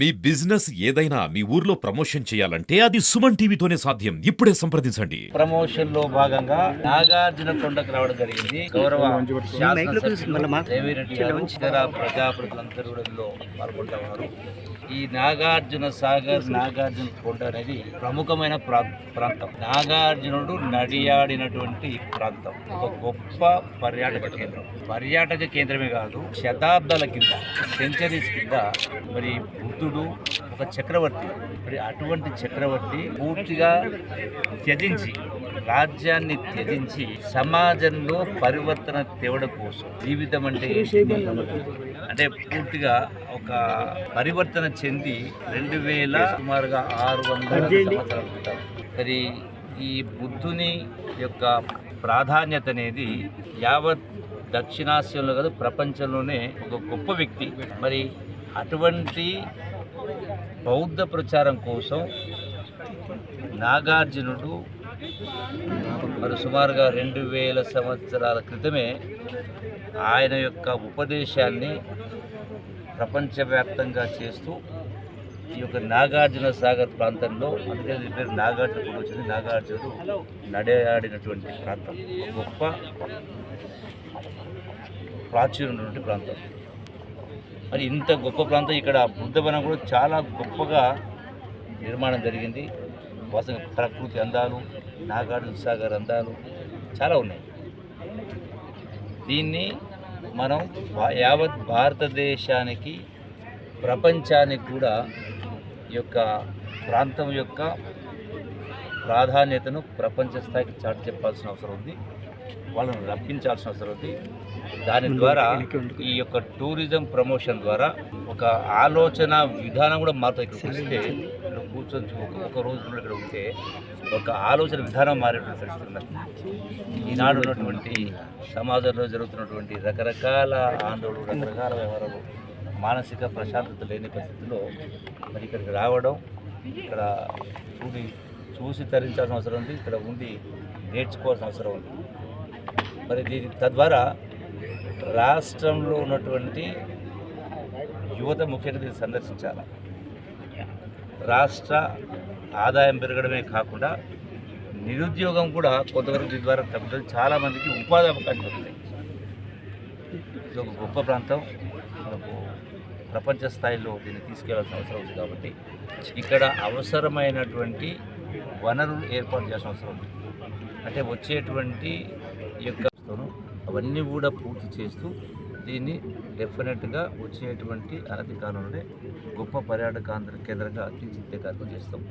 మీ business ఏదైనా మీ ఊర్లో promotion చేయాలంటే అది సుమన్ టీవీతోనే సాధ్యం. ఇప్పుడే సంప్రదించండి. ప్రమోషన్లో భాగంగా నాగార్జున కొండకు రావడం జరిగింది. గౌరవ శాసనసభ్యులు దేవిరెడ్డి ప్రజాప్రతినిధులందరూ కూడా ఈ నాగార్జున సాగర్ నాగార్జున కొండ అనేది ప్రముఖమైన ప్రా- ప్రాంతం. నాగార్జునుడు నడియాడినటువంటి ప్రాంతం. ఒక గొప్ప పర్యాటక కేంద్రం. పర్యాటక కేంద్రమే కాదు శతాబ్దాల కింద సెంచరీస్ కింద మరి బుద్ధుడు ఒక చక్రవర్తి మరి అటువంటి చక్రవర్తి పూర్తిగా త్యజించి రాజ్యాన్ని త్యజించి సమాజంలో పరివర్తన తేవడం కోసం జీవితం అంటే? అంటే పూర్తిగా ఒక పరివర్తన చెంది రెండు వేల సుమారుగా ఆరు వందల సంవత్సరాలు. మరి ఈ బుద్ధుని యొక్క ప్రాధాన్యత అనేది యావత్ దక్షిణాసియాలో కాదు ప్రపంచంలోనే ఒక గొప్ప వ్యక్తి మరి అటువంటి బౌద్ధ ప్రచారం కోసం నాగార్జునుడు మరి సుమారుగా రెండు వేల సంవత్సరాల క్రితమే ఆయన యొక్క ఉపదేశాన్ని ప్రపంచవ్యాప్తంగా చేస్తూ ఈ యొక్క నాగార్జున సాగర్ ప్రాంతంలో అందుకే దీని పేరు నాగార్జున కూడా వచ్చింది నాగార్జునుడు నడయాడినటువంటి ప్రాంతం. గొప్ప ప్రాచుర్యమైనటువంటి ప్రాంతం. మరి ఇంత గొప్ప ప్రాంతం ఇక్కడ బుద్ధవనం కూడా చాలా గొప్పగా నిర్మాణం జరిగింది. వాసన ప్రకృతి అందాలు నాగార్జున సాగర్ అందాలు చాలా ఉన్నాయి. దీన్ని మనం యావత్ భారతదేశానికి ప్రపంచానికి కూడా ఈ యొక్క ప్రాంతం యొక్క ప్రాధాన్యతను ప్రపంచ స్థాయికి చాటు చెప్పాల్సిన అవసరం ఉంది. వాళ్ళను రప్పించాల్సిన అవసరం ఉంది. దాని ద్వారా ఈ యొక్క టూరిజం ప్రమోషన్ ద్వారా ఒక ఆలోచన విధానం కూడా మారుతుంది. ఇక్కడ వస్తే ఇక్కడ కూర్చొని ఒక- రోజు కూడా ఇక్కడ ఉంటే ఒక ఆలోచన విధానం మారేటువంటి పరిస్థితి ఉన్నది ఈనాడు ఉన్నటువంటి సమాజంలో జరుగుతున్నటువంటి రకరకాల ఆందోళనలు రకరకాల వ్యవహారాలు మానసిక ప్రశాంతత లేని పరిస్థితిలో మరి ఇక్కడికి రావడం ఇక్కడ చూడి చూసి తరించాల్సిన అవసరం ఉంది. ఇక్కడ ఉండి నేర్చుకోవాల్సిన అవసరం ఉంది. మరి దీని తద్వారా రాష్ట్రంలో ఉన్నటువంటి యువత ముఖ్యంగా దీన్ని సందర్శించాలి. రాష్ట్ర ఆదాయం పెరగడమే కాకుండా నిరుద్యోగం కూడా కొంతవరకు దీని ద్వారా తగ్గుతుంది. చాలామందికి ఉపాధి అవకాశాలు ఉంటాయి ఇది ఒక గొప్ప ప్రాంతం. మనకు ప్రపంచ స్థాయిలో దీన్ని తీసుకెళ్ళాల్సిన అవసరం ఉంది కాబట్టి ఇక్కడ అవసరమైనటువంటి వనరులు ఏర్పాటు చేయాల్సిన అవసరం ఉంది. అంటే వచ్చేటువంటి యొక్క చేస్తాను. అవన్నీ కూడా పూర్తి చేస్తూ దీన్ని డెఫినెట్గా వచ్చేటువంటి అనతి కాలంలోనే గొప్ప పర్యాటక కేంద్రంగా తీర్చిదిద్దే కార్యక్రమం చేస్తాం.